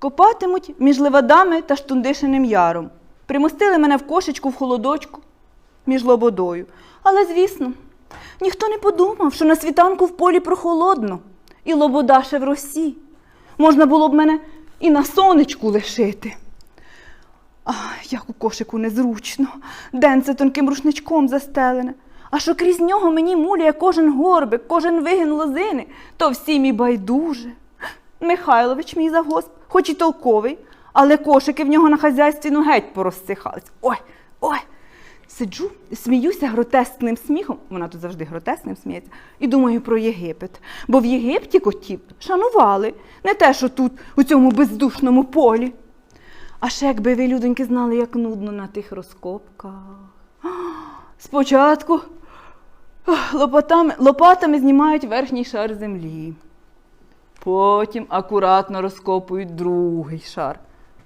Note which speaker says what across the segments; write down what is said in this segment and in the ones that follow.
Speaker 1: Копатимуть між левадами та штундишиним яром. Примостили мене в кошечку в холодочку між лободою. Але, звісно, ніхто не подумав, що на світанку в полі прохолодно, і лобода ще в росі. Можна було б мене і на сонечку лишити. Ах, як у кошику незручно, денце тонким рушничком застелене. А що крізь нього мені муляє кожен горбик, кожен вигин лозини, то всім і байдуже. Михайлович, мій завгосп, хоч і толковий, але кошики в нього на хазяйстві ну геть порозсихались. Ой, ой. Сиджу, сміюся гротескним сміхом, вона тут завжди гротескним сміється, і думаю про Єгипет. Бо в Єгипті котів шанували, не те, що тут, у цьому бездушному полі. А ще якби ви, людоньки, знали, як нудно на тих розкопках. Спочатку лопатами, лопатами знімають верхній шар землі. Потім акуратно розкопують другий шар.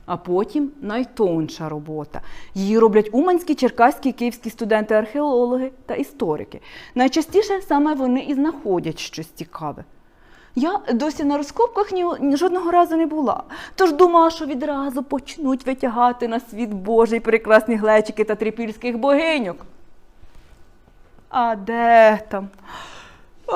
Speaker 1: А потім найтонша робота. Її роблять уманські, черкаські, київські студенти-археологи та історики. Найчастіше саме вони і знаходять щось цікаве. Я досі на розкопках ні, жодного разу не була, тож думала, що відразу почнуть витягати на світ Божий прекрасні глечики та трипільських богиньок. А де там?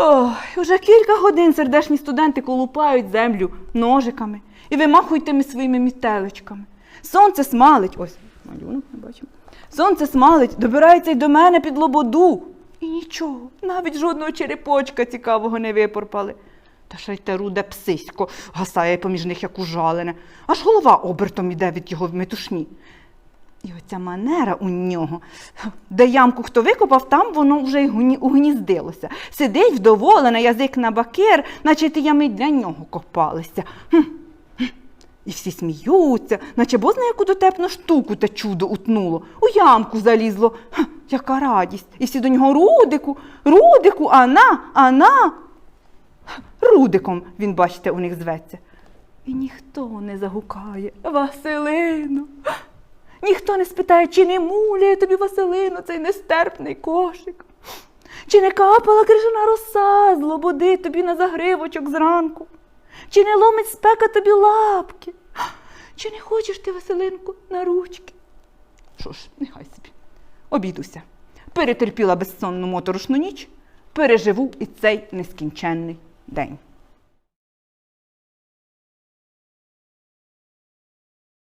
Speaker 1: Ой, уже кілька годин сердешні студенти колупають землю ножиками і вимахують тими своїми мітелечками. Сонце смалить, ось малюнок не бачимо. Сонце смалить, добирається й до мене під лободу. І нічого, навіть жодного черепочка цікавого не випорпали. Та ще й те руде псисько гасає поміж них, як ужалене, аж голова обертом іде від його метушні. І оця манера у нього, де ямку хто викопав, там воно вже й угніздилося. Сидить вдоволене, язик на бакир, наче ті ями для нього копалися. І всі сміються, наче бозна яку дотепну штуку те чудо утнуло, у ямку залізло. Ха, яка радість! І всі до нього Рудику, Рудику, Ана, Ана. Рудиком він, бачите, у них зветься. І ніхто не загукає Василину. Ніхто не спитає, чи не муляє тобі Василину цей нестерпний кошик. Чи не капала крижана роса з лободи тобі на загривочок зранку? Чи не ломить спека тобі лапки? Чи не хочеш ти, Василинку, на ручки? Що ж, нехай собі. Обідуся. Перетерпіла безсонну моторошну ніч, переживу і цей нескінченний день.